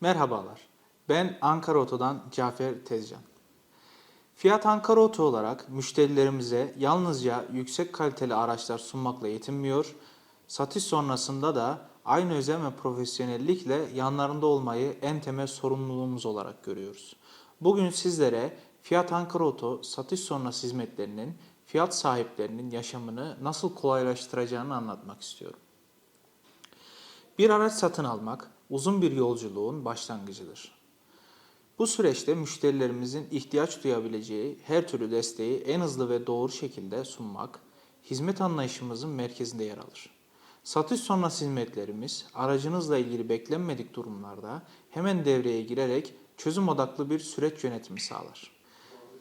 Merhabalar, ben Ankara Oto'dan Cafer Tezcan. Fiyat Ankara Oto olarak müşterilerimize yalnızca yüksek kaliteli araçlar sunmakla yetinmiyor, satış sonrasında da aynı özen ve profesyonellikle yanlarında olmayı en temel sorumluluğumuz olarak görüyoruz. Bugün sizlere Fiyat Ankara Oto satış sonrası hizmetlerinin fiyat sahiplerinin yaşamını nasıl kolaylaştıracağını anlatmak istiyorum. Bir araç satın almak uzun bir yolculuğun başlangıcıdır. Bu süreçte müşterilerimizin ihtiyaç duyabileceği her türlü desteği en hızlı ve doğru şekilde sunmak, hizmet anlayışımızın merkezinde yer alır. Satış sonrası hizmetlerimiz aracınızla ilgili beklenmedik durumlarda hemen devreye girerek çözüm odaklı bir süreç yönetimi sağlar.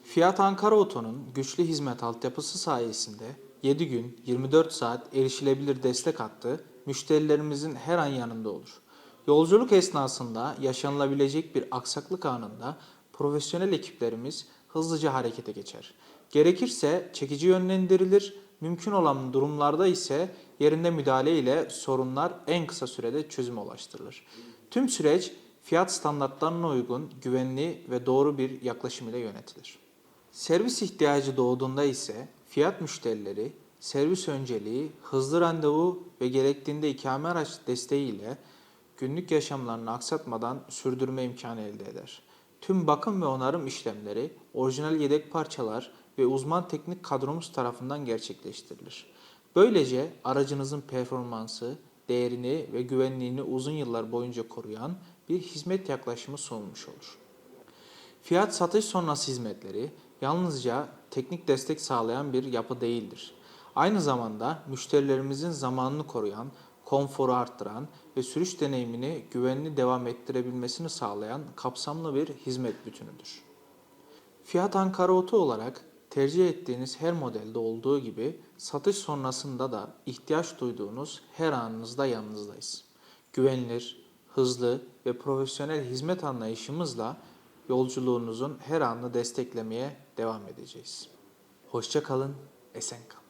Fiyat Ankara Oto'nun güçlü hizmet altyapısı sayesinde 7 gün 24 saat erişilebilir destek hattı müşterilerimizin her an yanında olur. Yolculuk esnasında yaşanılabilecek bir aksaklık anında profesyonel ekiplerimiz hızlıca harekete geçer. Gerekirse çekici yönlendirilir, mümkün olan durumlarda ise yerinde müdahale ile sorunlar en kısa sürede çözüme ulaştırılır. Tüm süreç fiyat standartlarına uygun, güvenli ve doğru bir yaklaşım ile yönetilir. Servis ihtiyacı doğduğunda ise fiyat müşterileri servis önceliği, hızlı randevu ve gerektiğinde ikame araç desteğiyle günlük yaşamlarını aksatmadan sürdürme imkanı elde eder. Tüm bakım ve onarım işlemleri orijinal yedek parçalar ve uzman teknik kadromuz tarafından gerçekleştirilir. Böylece aracınızın performansı, değerini ve güvenliğini uzun yıllar boyunca koruyan bir hizmet yaklaşımı sunulmuş olur. Fiyat satış sonrası hizmetleri yalnızca teknik destek sağlayan bir yapı değildir. Aynı zamanda müşterilerimizin zamanını koruyan, konforu arttıran ve sürüş deneyimini güvenli devam ettirebilmesini sağlayan kapsamlı bir hizmet bütünüdür. Fiyat Ankara Oto olarak tercih ettiğiniz her modelde olduğu gibi satış sonrasında da ihtiyaç duyduğunuz her anınızda yanınızdayız. Güvenilir, hızlı ve profesyonel hizmet anlayışımızla yolculuğunuzun her anını desteklemeye devam edeceğiz. Hoşça kalın, esen kalın.